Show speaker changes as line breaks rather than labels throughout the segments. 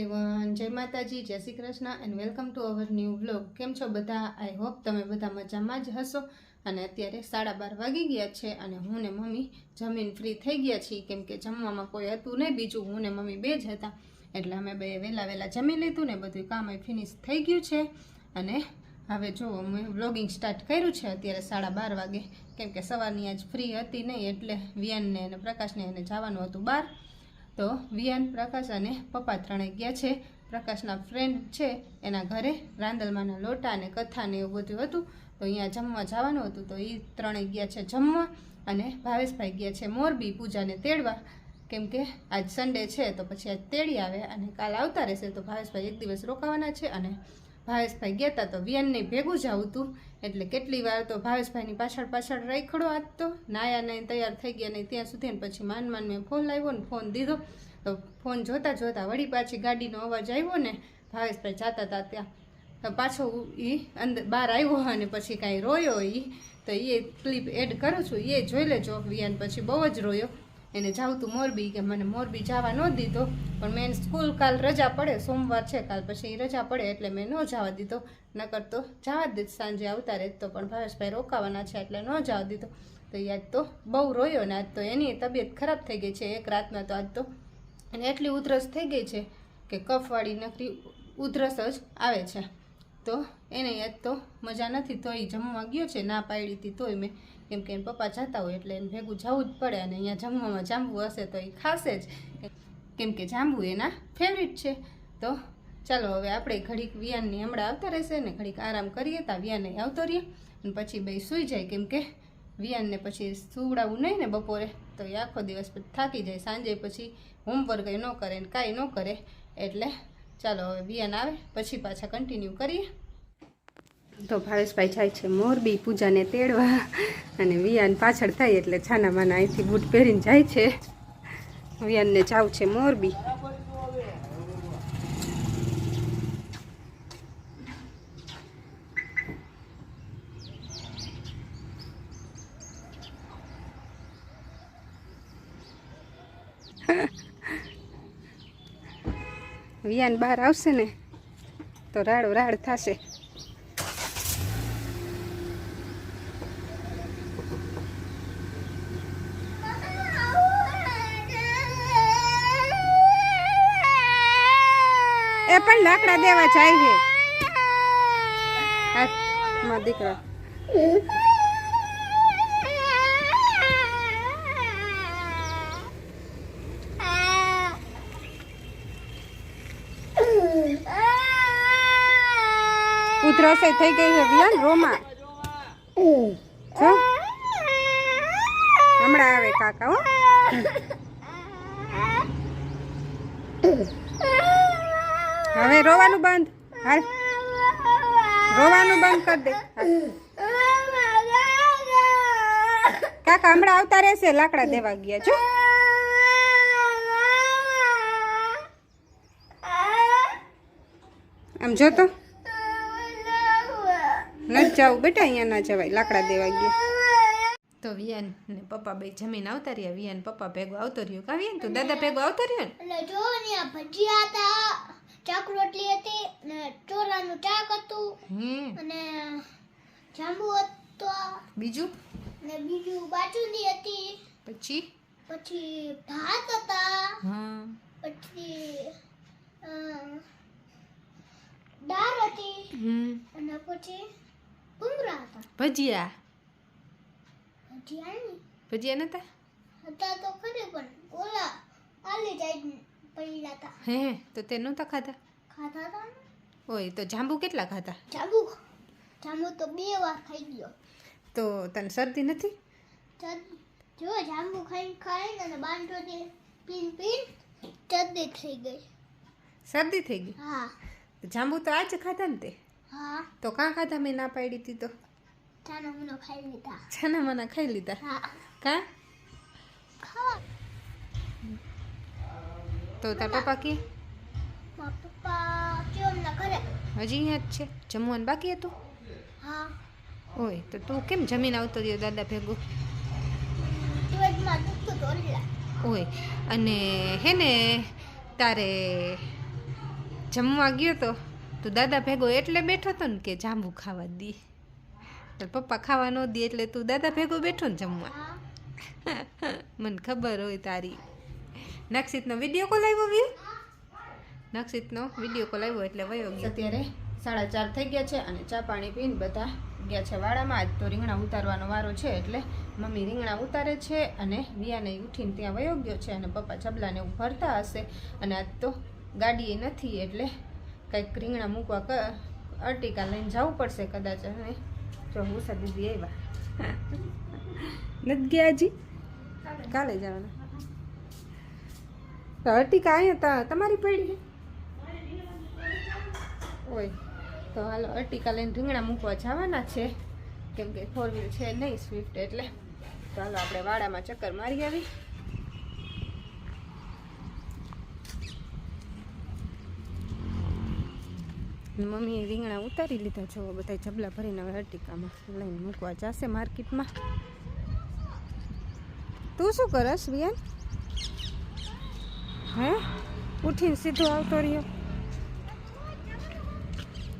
Everyone જય માતાજી, જય Shri Krishna and welcome to our new vlog કેમ છો બધા? આઈ હોપ તમે બધા મજામાં જ હશો. અને અત્યારે સાડા બાર વાગી ગયા છે અને હું ને મમ્મી જમીન ફ્રી થઈ ગયા છીએ. કેમ કે જમવામાં કોઈ હતું નહીં, બીજું હું ને મમ્મી બે જ હતા. એટલે અમે બે વહેલા વહેલા જમી લીધું ને બધું કામ ફિનિશ થઈ ગયું છે. અને હવે જો મેં વ્લોગિંગ સ્ટાર્ટ કર્યું છે અત્યારે સાડા બાર વાગે. કેમ કે સવારની આજ ફ્રી હતી નહીં એટલે વિયાનને અને પ્રકાશને એને જવાનું હતું બહાર. તો વિયાન પ્રકાશ અને પપ્પા ત્રણેય ગયા છે. પ્રકાશના ફ્રેન્ડ છે. એના ઘરે રાંદલમાંના લોટા અને કથા ને એવું બધું હતું. તો અહીંયા જમવા જવાનું હતું. તો એ ત્રણેય ગયા છે જમવા અને ભાવેશભાઈ ગયા છે મોરબી પૂજાને તેડવા. કેમ કે આજ સન્ડે છે, તો પછી આજ તેડી આવે અને કાલ આવતા રહેશે. તો ભાવેશભાઈ એક દિવસ રોકાવાના છે અને ભાવેશભાઈ ગયા હતા તો વિયનને ભેગું જ આવતું. એટલે કેટલી વાર તો ભાવેશભાઈની પાછળ પાછળ રાખડો તો નાયા નહીં તૈયાર થઈ ગયા નહીં ત્યાં સુધી પછી માન માન મેં ફોન લાવ્યો ને ફોન દીધો. તો ફોન જોતા જોતા વળી પાછી ગાડીનો અવાજ આવ્યો ને ભાવેશભાઈ જાતા હતા ત્યાં. તો પાછો એ અંદર બહાર આવ્યો અને પછી કાંઈ રોયો એ તો એ ક્લિપ એડ કરું છું. એ જોઈ લેજો. વિયાન પછી બહુ જ રોયો. એને જાઉં મોરબી કે મને મોરબી જવા ન દીધો, પણ મેં સ્કૂલ કાલ રજા પડે, સોમવાર છે કાલ, પછી રજા પડે એટલે મેં ન જવા દીધો. નકર તો જવા જ સાંજે આવતા રહે તો, પણ ભાવેશભાઈ રોકાવાના છે એટલે ન જવા દીધો. તો આજ તો બહુ રોયો ને, આજ તો એની તબિયત ખરાબ થઈ ગઈ છે એક રાતના તો આજ તો. અને એટલી ઉધરસ થઈ ગઈ છે કે કફવાળી નકરી ઉધરસ જ આવે છે. તો એને યાદ તો મજા નથી, તો એ જમવા ગયો છે, ના પાડી હતી તોય મેં. કેમ કે એને પપ્પા જતા હોય એટલે એને ભેગું જવું જ પડે અને અહીંયા જમવામાં જાંબુ હશે તો એ ખાશે જ. કેમ કે જાંબુ એના ફેવરિટ છે. તો ચાલો હવે આપણે ઘડીક વિયાનની હમણાં આવતા રહેશે ને ઘડીક આરામ કરીએ તા વિયાને આવતો રહીએ અને પછી બે સૂઈ જાય. કેમ કે વિયાનને પછી સુવડાવવું નહીં ને બપોરે, તો એ આખો દિવસ થાકી જાય. સાંજે પછી હોમવર્ક ન કરે ને કાંઈ ન કરે. એટલે ચાલો હવે વિયાન આવે, પછી પાછા કન્ટિન્યુ કરીએ. તો ભાવેશભાઈ જાય છે મોરબી પૂજાને તેડવા. અને વિયાન પાછળ થાય એટલે છાનામાના અહીંથી બૂટ પહેરીને જાય છે. વિયાનને જાવ છે મોરબી વિયાન બહાર આવશે ને, તો રાડો રાડ થશે. લાકડા દેવા જાય છે. હાથ, દીકરા. ઉધરસ થઈ ગઈ છે વિયાન રોમા. હમણાં આવે કાકા હો. હવે રોવાનું બંધ. હાલ. રોવાનું બંધ કરી દે. કાકા હમણાં આવતા રહેશે લાકડા દેવા ગયા છો આમ જો તો. નથી જવું બેટા અહીંયા ના જવાય લાકડા દેવા ગયા. તો વિયાન ને પપ્પા બે જમીન આવતા રહ્યા વિયાન પપ્પા ભેગો આવતો રહ્યો. કા વિયાન તું દાદા ભેગો આવતો રહ્યો ને?
ચાક રોટલી હતી ને ચોરાનું ચાક હતું અને જાંબુ હતો.
બીજું?
ને બીજું બાજુની હતી.
પછી?
પછી ભાત હતા. પછી દાળ હતી. અને પછી ભૂંગળા હતા.
ભજીયા?
ભજીયા નહીં.
ભજીયા નતા
હતા તો ખરી પણ ઓલા આલી જાય પડ્યા હતા
હે હે, તો તે નહોતા ખાધા?
ખાધા હતા
ઓય તો જાંબુ કેટલા ખાધા?
જાંબુ જાંબુ તો બે વાર ખાઈ ગયો.
તો તને શરદી નથી?
જો જાંબુ ખાઈને ખાઈને અને દે પીન પીન શરદી થઈ ગઈ.
શરદી થઈ ગઈ?
હા.
તો જાંબુ તો આજ ખાધા ને તે?
હા.
તો કાં ખાધા મેં ના પાડી હતી તો?
છાના મુનો ખાઈ લીધા.
છાના માના ખાઈ લીધા?
હા.
કાં?
ખા
તો તાર પપ્પા કે? હજી અહીંયા જ છે. જમવાનું બાકી હતું? ઓય તો તું કેમ જમીન આવતો રહ્યો દાદા ભેગો? ઓય અને હે ને તારે જમવા ગયો તો તો દાદા ભેગો એટલે બેઠો હતો ને કે જાંબુ ખાવા દી? તો પપ્પા ખાવા ન દે એટલે તું દાદા ભેગો બેઠો ને જમવા? મને ખબર હોય તારી. નક્ષિતનો વીડિયો કોલ આવ્યો વી નક્ષિતનો વીડિયો કોલ આવ્યો એટલે વયો ગયો. અત્યારે સાડા ચાર થઈ ગયા છે અને ચા પાણી પીને બધા ગયા છે વાડામાં. આજ તો રીંગણા ઉતારવાનો વારો છે એટલે મમ્મી રીંગણા ઉતારે છે અને વિયાને ઉઠીને ત્યાં વયો ગયો છે અને પપ્પા ચબલાને એવું ભરતા હશે. અને આજ તો ગાડીએ નથી એટલે કંઈક રીંગણા મૂકવા ક અર્ટિકા લઈને જવું પડશે કદાચ અને જો હું સદી આવ્યા. નથી ગયા હજી? કાલે જવાના. તો અર્ટિકા અહીંયા તમારી પડી ઓય, તો હાલો અર્ટિકા લઈને રીંગણા મૂકવા જવાના છે. કેમ કે ફોર વ્હીલ છે નહીં સ્વિફ્ટ એટલે. તો હાલો આપણે વાડામાં ચક્કર મારી આવી. મમ્મીએ રીંગણા ઉતારી લીધા. છો બધા જબલા ભરીને હવે અર્ટિકામાં લઈને મૂકવા જશે માર્કેટમાં. તું શું કરસ વિયાન ઉઠીને સીધો આવતો રહ્યો.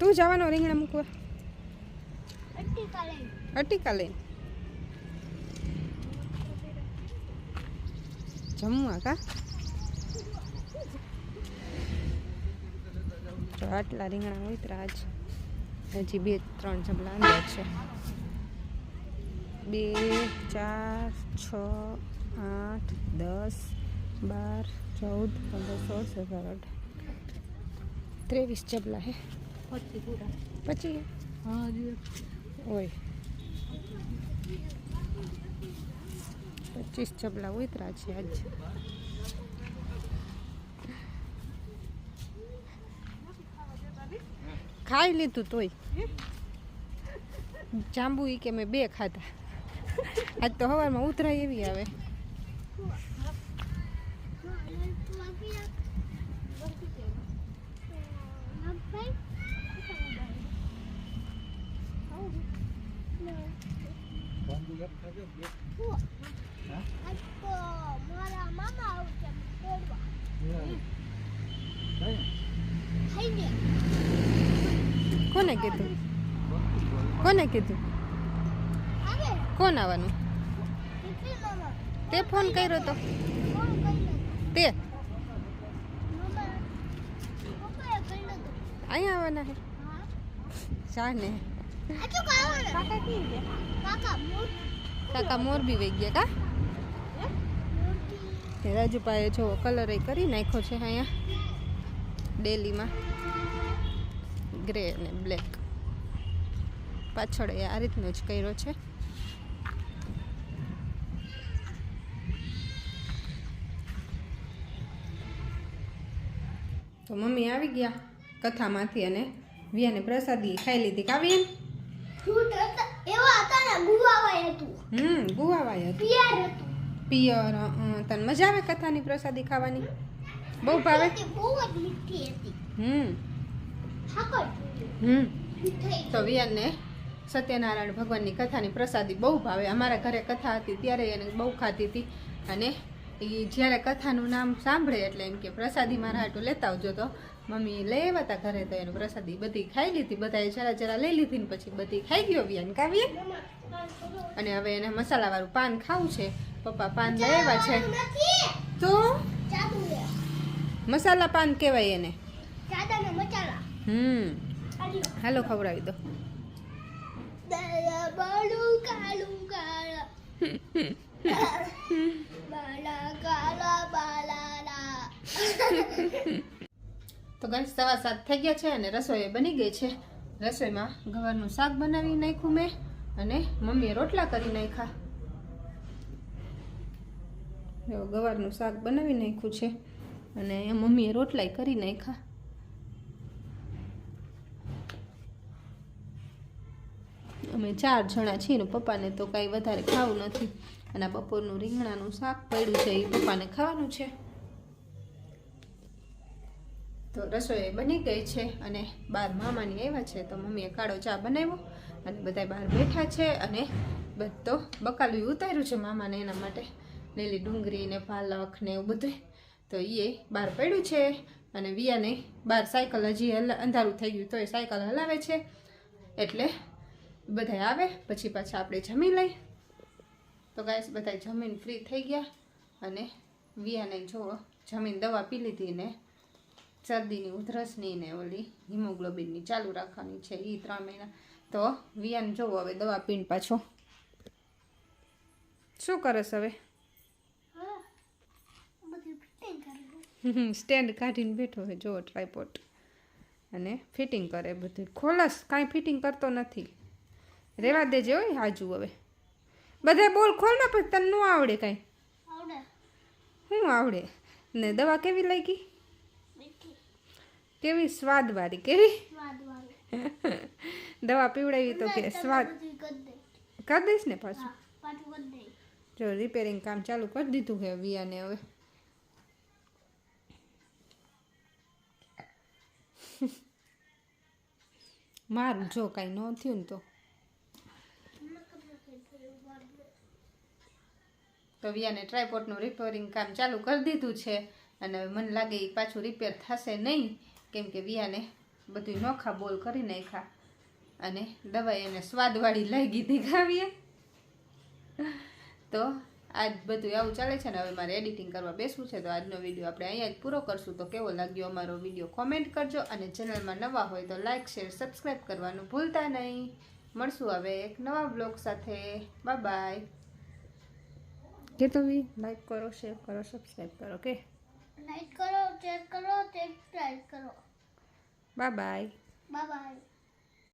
તું જવાનો રીંગણા મૂકવા. અટીકા લઈને. જમવા કા? તો આટલા રીંગણા હોય તો આજ. હજી બે ત્રણ જમલા અંદર છે. બે, ચાર, છ, આઠ, દસ, બાર ચૌદ પંદર સોળ સત્તર અઢાર ત્રેવીસ જબલા હે પછી ઓય પચીસ જબલા ઉતરા છે આજ ખાઈ લીધું તોય જાંબુ ઈ કે મેં બે ખાધા આજ તો સવારમાં ઉતરાય એવી આવે કોને કીધું? કોને કીધું? કોણ આવવાનું? તે ફોન કર્યો તો. તે? અહીંયા આવવાના હે શા ને
કાકા
મોરબી વહી ગયા કા? રાજુભાઈએ જો કલર કરી નાખ્યો છે અહીંયા. ડેલીમાં. ગ્રે અને બ્લેક પાછળ એ આ રીતનો જ કર્યો છે. તો મમ્મી આવી ગયા કથામાંથી અને વિયાને પ્રસાદી ખાઈ લીધી. કાવી
ફ્રૂટ હતા એવા હતા ને ગુવાવાય હતું.
હમ ગુવાવાય હતી.
પિયર હતું.
પિયર તને મજા આવે કથાની પ્રસાદી ખાવાની? બહુ ભાવે?
બહુ જ મીઠી હતી.
હમ. હમ. તો વિયાનને સત્યનારાયણ ભગવાનની કથાની પ્રસાદી બહુ ભાવે. અમારા ઘરે કથા હતી ત્યારે એને બહુ ખાતી હતી. અને એ જ્યારે કથાનું નામ સાંભળે એટલે એમ કે પ્રસાદી મારા હાટું લેતા આવજો તો. મમ્મી લઈ હતા ઘરે તો એનું પ્રસાદી બધી ખાઈ લીધી, બધાએ જરા જરા લઈ લીધી ને પછી બધી ખાઈ ગયો વ્યાન કાવ્ય અને હવે એને મસાલાવાળું પાન ખાવું છે. પપ્પા પાન આવ્યા છે. તો? મસાલા પાન કહેવાય એને. હમ. હાલો ખવડાવી દો.
કાળું કાળા બાલા કાળા બાલાલા
તો ગાઈસ સવા સાત થઈ ગયા છે અને રસોઈ બની ગઈ છે. રસોઈમાં ગવારનું શાક બનાવી નાખ્યું મેં અને મમ્મીએ રોટલા કરી નાખ્યા. જો ગવારનું શાક બનાવી નાખ્યું છે અને મમ્મીએ રોટલાય કરી નાખ્યા. અમે ચાર જણા છીએ ને પપ્પાને તો કાંઈ વધારે ખાવું નથી. અને બપોરનું રીંગણાનું શાક પડ્યું છે, એ પપ્પાને ખાવાનું છે. તો રસોઈ બની ગઈ છે અને બાર મામાની આવ્યા છે તો મમ્મીએ કાળો ચા બનાવ્યો અને બધા બહાર બેઠા છે અને બધો બકાલું ઉતાર્યું છે મામાને એના માટે. લીલી ડુંગળી ને પાલક ને એવું બધું તો એ બહાર પડ્યું છે અને વિયાને બહાર સાયકલ હજી અંધારું થઈ ગયું તો એ સાયકલ હલાવે છે. એટલે બધા આવે, પછી પાછા આપણે જમી લઈ. તો ગાય બધા જમીન ફ્રી થઈ ગયા અને વિયાને જો જમીન દવા પી લીધી ને શરદીની ઉધરસની ને ઓલી હિમોગ્લોબિનની ચાલુ રાખવાની છે એ ત્રણ મહિના તો વિયાન જોવો હવે દવા પીણ પાછો. શું કરસ હવે? સ્ટેન્ડ કાઢીને બેઠો છે જુઓ ટ્રાયપોટ અને ફિટિંગ કરે બધું. ખોલસ કાંઈ ફિટિંગ કરતો નથી. રેવા દેજે હોય હાજુ હવે. બધા બોલ ખોલ ને પછી તને ન આવડે કાંઈ. શું આવડે? ને દવા કેવી લાગી? કેવી સ્વાદવાળી કેવી?
સ્વાદ વાળી.
દવા પીવડાવી તો કે સ્વાદ.
કરી
દઈશ. ને પાછું? જો રિપેરિંગ કામ ચાલુ કરી દીધું છે વિયાને હવે. મારું જો કાંઈ ન થયું ને તો. તો વિયાને ટ્રાયપોર્ટનું રિપેરિંગ કામ ચાલુ કરી દીધું છે. અને મને લાગે એ પાછું રિપેર થશે નહીં. કેમ કે વિયાને બધું નોખા બોલ કરી નાખ્યા અને દવા એને સ્વાદવાળી લાગી હતી ખાવીએ. તો આજ બધું આવું ચાલે છે ને હવે મારે એડિટિંગ કરવા બેસવું છે તો આજનો વીડિયો આપણે અહીંયા જ પૂરો કરશું. તો કેવો લાગ્યો અમારો વીડિયો કોમેન્ટ કરજો અને ચેનલમાં નવા હોય તો લાઇક શેર સબસ્ક્રાઈબ કરવાનું ભૂલતા નહીં. મળશું હવે એક નવા બ્લોગ સાથે. બાય બાય કે તમે લાઇક કરો શેર કરો સબસ્ક્રાઈબ કરો કે
લાઈક કરો ચેક કરો સબસ્ક્રાઇબ કરો.
Bye bye
bye bye